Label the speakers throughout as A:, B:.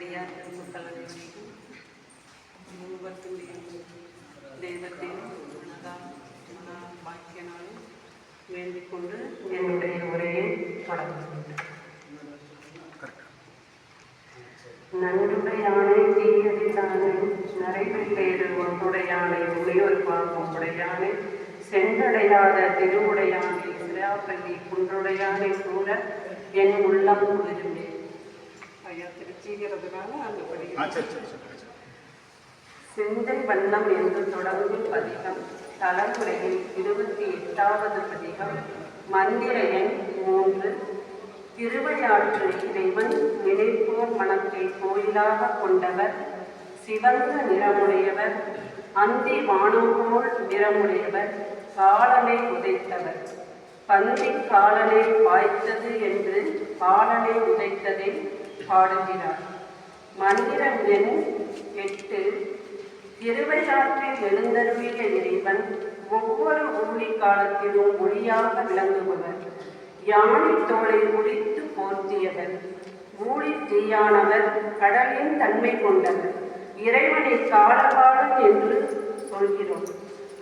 A: அடியார் பெருமக்கள் அனைவரையும் மூவத்துடைய தெய்வத்தின் மன பாக்கியனாலும் வேண்டிக் கொண்டு என்னுடைய உரையை தொடங்குகின்றேன் நன்றுடையானை தீயதித்தானே நரைவில் ஒன்றுடையானை உடையொரு பார்க்கும் உடையானை சென்றடையாத திருவுடையானை சிராப்பள்ளி குன்றுடையானை கூட என் உள்ளம்
B: விரும்பேன்
A: செந்தை வண்ணம் என்று தொடங்கும் பதிகம். தலைமுறையில் இருபத்தி எட்டாவது பதிகம். மந்திர எண் மூன்று. திருவையாற்று இறைவன் நினைப்போர் மனத்தை கோயிலாக கொண்டவர். சிவந்த நிறமுடையவர். அந்தி போல் நிறமுடையவர். காலனை உதைத்தவர். பந்தி காலனை பாய்த்தது என்று காலனை உதைத்ததை பாடுகிறார். மந்திரம் எண் எட்டு திருவையாற்றில் எழுந்தருளிய இறைவன் ஒவ்வொரு ஊழி காலத்திலும் ஒளியாக விளங்குபவர். யானை தோலை முடித்து போர்த்தியவர். ஊழி தீயானவர் கடலின் தன்மை கொண்டவர். இறைவனை காலகாலம் என்று சொல்கிறோம்.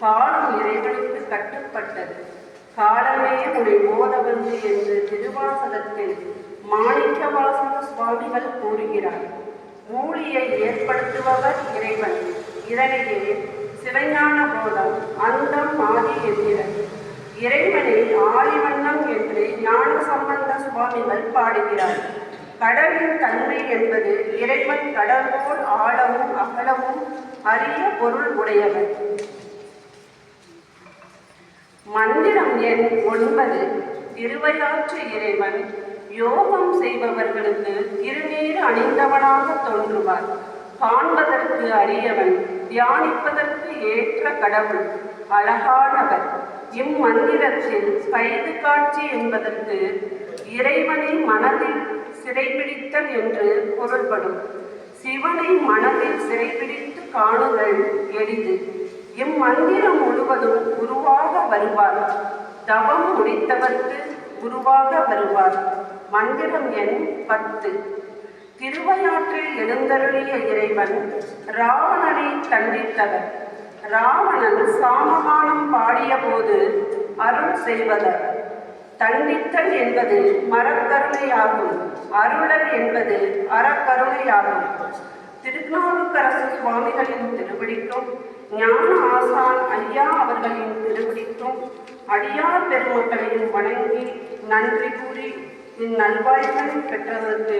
A: காலம் இறைவனுக்கு கட்டுப்பட்டது. காலமே உன்னை போதவன்று என்று திருவாசகத்தில் மாணிக்கவாசக சுவாமிகள் கூறுகிறார் ஊழியை ஏற்படுத்துபவர் இறைவன். இதனையே சிவஞான போதம் அந்தம் ஆதி என்கிறார். இறைவனை ஆதிவண்ணம் என்று ஞான சம்பந்த சுவாமிகள் பாடுகிறார். கடலின் தன்மை என்பது இறைவன் கடல் போல் ஆழமும் அகலமும் அரிய பொருள் உடையவர். மந்திரம் எண் ஒன்பது திருவையாற்று இறைவன் யோகம் செய்பவர்களுக்கு திருநீர் அணிந்தவனாக தோன்றுவார். காண்பதற்கு அரியவன் தியானிப்பதற்கு ஏற்ற கடவுள் அழகானவர். இம்மந்திரத்தில் கைது காட்சி என்பதற்கு இறைவனை மனதில் சிறைபிடித்தல் என்று பொருள்படும். சிவனை மனதில் சிறைபிடித்து காணுதல் எளிது. இம்மந்திரம் முழுவதும் குருவாக வருவார். தவம் முடித்தவர்க்கு குருவாக வருவார். மந்திரம் எண் பத்து. திருவையாற்றில் எழுந்தருளிய இறைவன் ராவணனை தண்டித்தவர் ராவணன் சாமகானம் பாடிய போது அருள் செய்வதர். தண்டித்தல் என்பது மரக்கருணையாகும். அருளல் என்பது அறக்கருணையாகும். திருநாவுக்கரசு சுவாமிகளின் திருவடிக்கும் ஞான ஆசான் ஐயா அவர்களின் திருவடிக்கும் அடியார் பெருமக்களையும் வணங்கி நன்றி கூறி இந்நல்வாய்ப்பை பெற்றதற்கு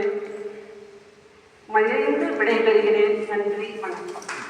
A: மகிழ்ந்து விடைபெறுகிறேன். நன்றி வணக்கம்.